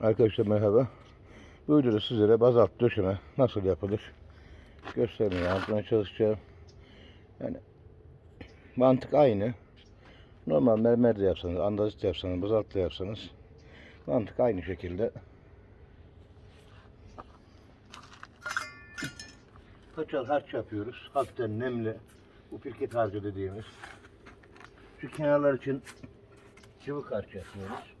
Arkadaşlar merhaba. Bu videoda sizlere bazalt döşeme nasıl yapılır göstermeye anlatmaya çalışacağım. Yani mantık aynı. Normal mermer de yapsanız, andazit yapsanız, bazalt da yapsanız mantık aynı şekilde. Kaçal harç yapıyoruz. Hafiften nemli. Bu pirket harcı dediğimiz. Şu kenarlar için cıvık harç yapıyoruz.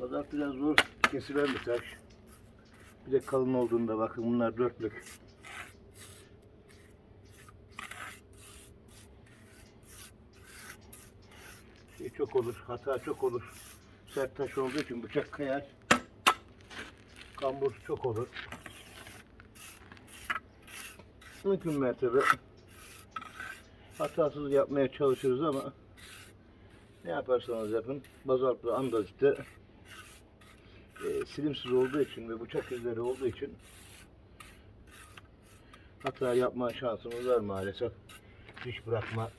Bazalt biraz zor kesilen bir taş. Bir de kalın olduğunda bakın bunlar dörtlük. Şey çok olur, hata çok olur. Sert taş olduğu için bıçak kayar. Kambur çok olur. Mümkün mertebe hatasız yapmaya çalışırız ama ne yaparsanız yapın bazaltlı andazitte e, silimsiz olduğu için ve bıçak izleri olduğu için hata yapma şansımız var maalesef. Diş bırakma.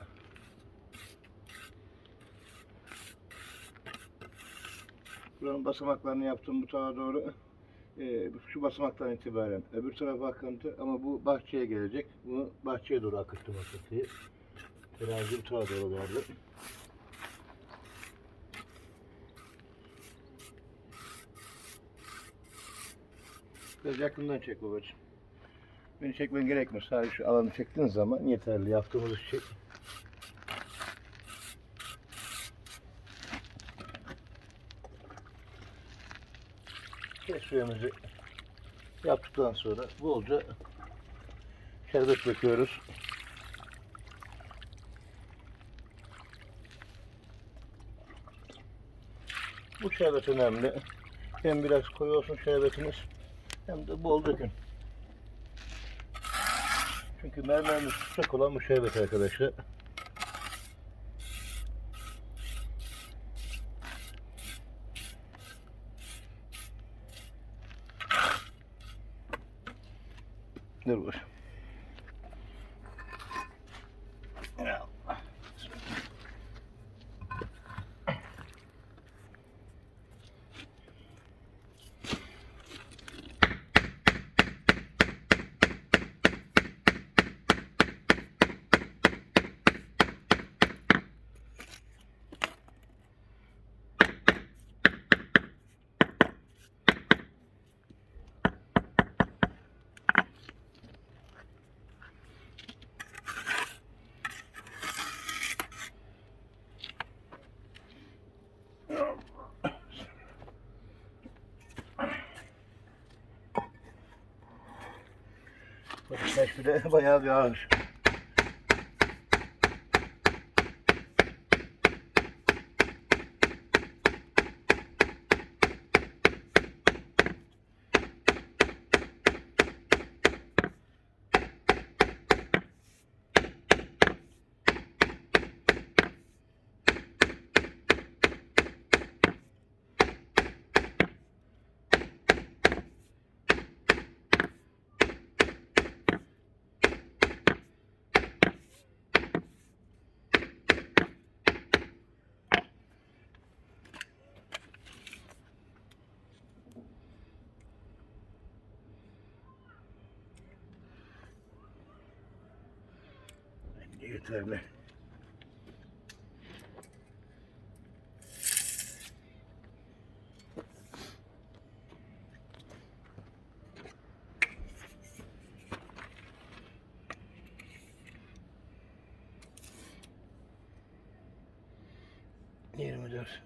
Buranın basamaklarını yaptım bu tarafa doğru. E, şu basamaktan itibaren öbür tarafa akıntı ama bu bahçeye gelecek. Bunu bahçeye doğru akıttım akıntıyı. Terazi bu tarafa doğru verdim. Biraz yakından çek babacığım. Beni çekmen gerekmez. Sadece şu alanı çektiğin zaman yeterli. Yaptığımız iş çek. Kesmemizi yaptıktan sonra bolca şerbet döküyoruz. Bu şerbet önemli. Hem biraz koyu olsun şerbetimiz hem de bol dökün. Çünkü mermerimiz sıcak olan bu şerbet arkadaşlar. Dur boş. Taş bile bayağı. Yeterli. Yirmi dört.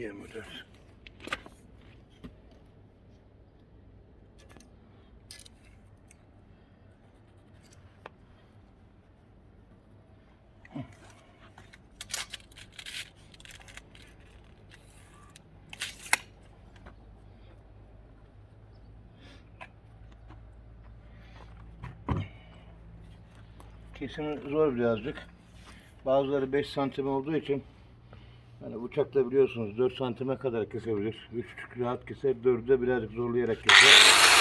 diye müdür. Kesimi zor birazcık. Bazıları 5 santim olduğu için hani bıçakta biliyorsunuz 4 santime kadar kesebilir. 3 rahat keser, 4'de birazcık zorlayarak keser.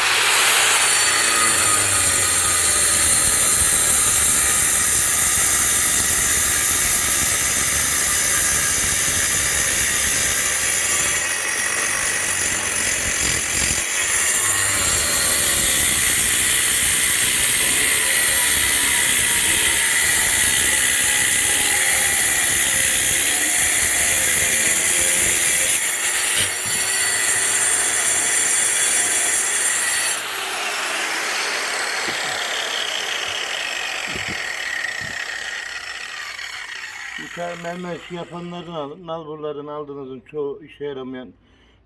Mermer işi yapanlardan alın. Nalburların aldığınızın çoğu işe yaramayan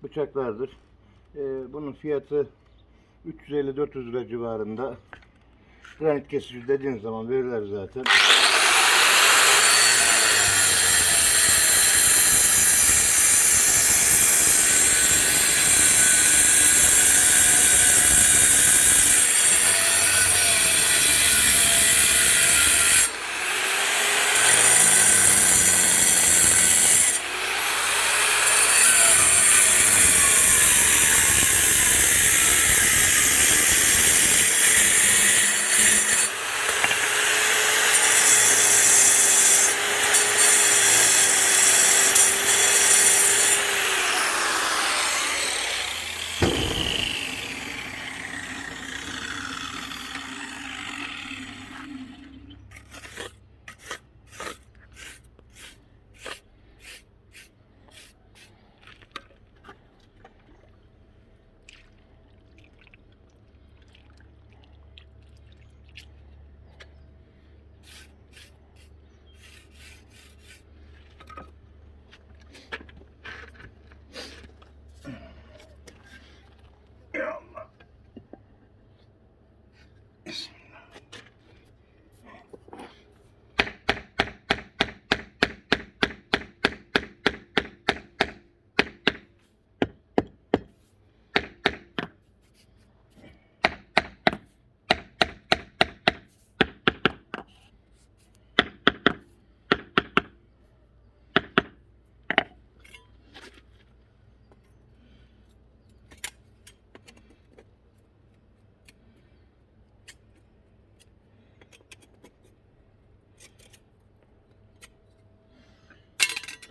bıçaklardır. Ee, bunun fiyatı 350-400 lira civarında. Granit kesici dediğiniz zaman verirler zaten.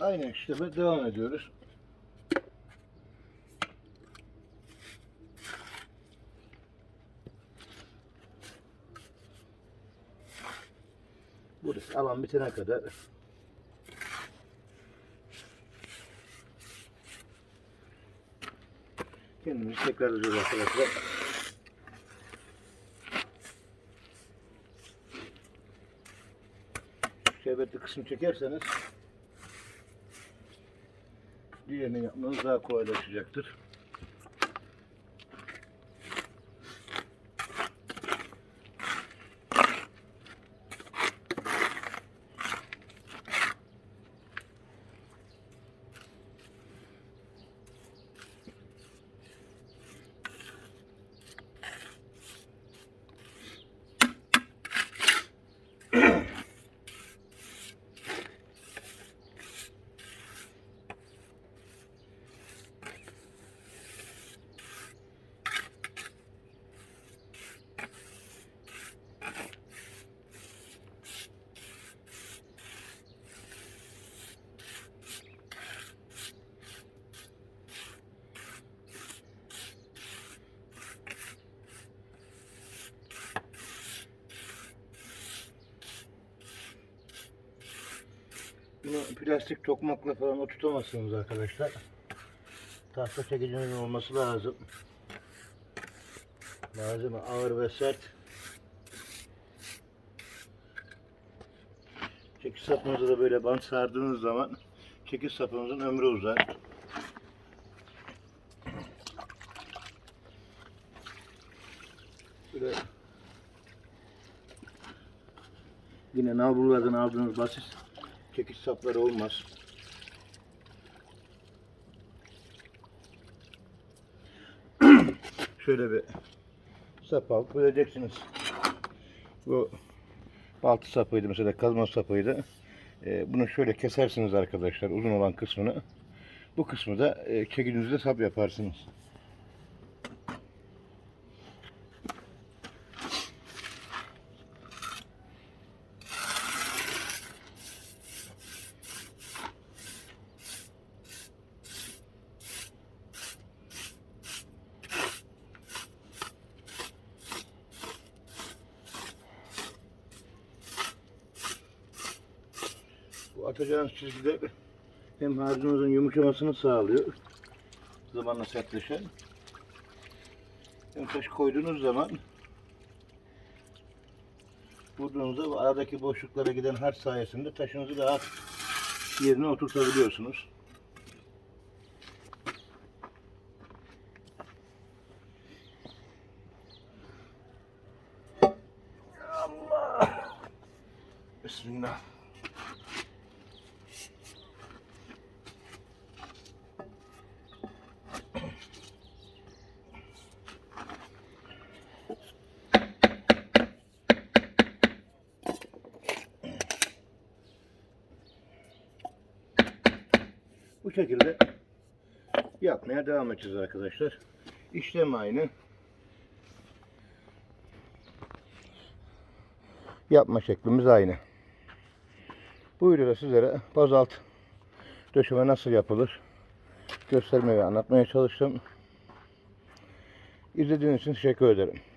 Aynı işleme devam ediyoruz. Burası alan bitene kadar kendimizi tekrarlayacağız arkadaşlar. Şerbetli kısmı çekerseniz diğerini yapmanız daha kolaylaşacaktır. Bunu plastik tokmakla falan oturtamazsınız arkadaşlar. Tahta çekicinin olması lazım. Malzeme ağır ve sert. Çekiş sapınıza da böyle bant sardığınız zaman çekiş sapınızın ömrü uzar. Böyle yine nalburlardan aldığınız basit çekiş sapları olmaz. Şöyle bir sap alıp koyacaksınız. Bu baltı sapıydı mesela kazma sapıydı. E, bunu şöyle kesersiniz arkadaşlar uzun olan kısmını. Bu kısmı da e, çekinizde sap yaparsınız. Bu atacağınız çizgiler hem harcınızın yumuşamasını sağlıyor. Zamanla sertleşen. Hem taş koyduğunuz zaman vurduğunuzda bu aradaki boşluklara giden harç sayesinde taşınızı rahat yerine oturtabiliyorsunuz. Allah! Bismillah. Şekilde yapmaya devam edeceğiz arkadaşlar. İşlem aynı. Yapma şeklimiz aynı. Bu videoda sizlere bazalt döşeme nasıl yapılır göstermeye ve anlatmaya çalıştım. İzlediğiniz için teşekkür ederim.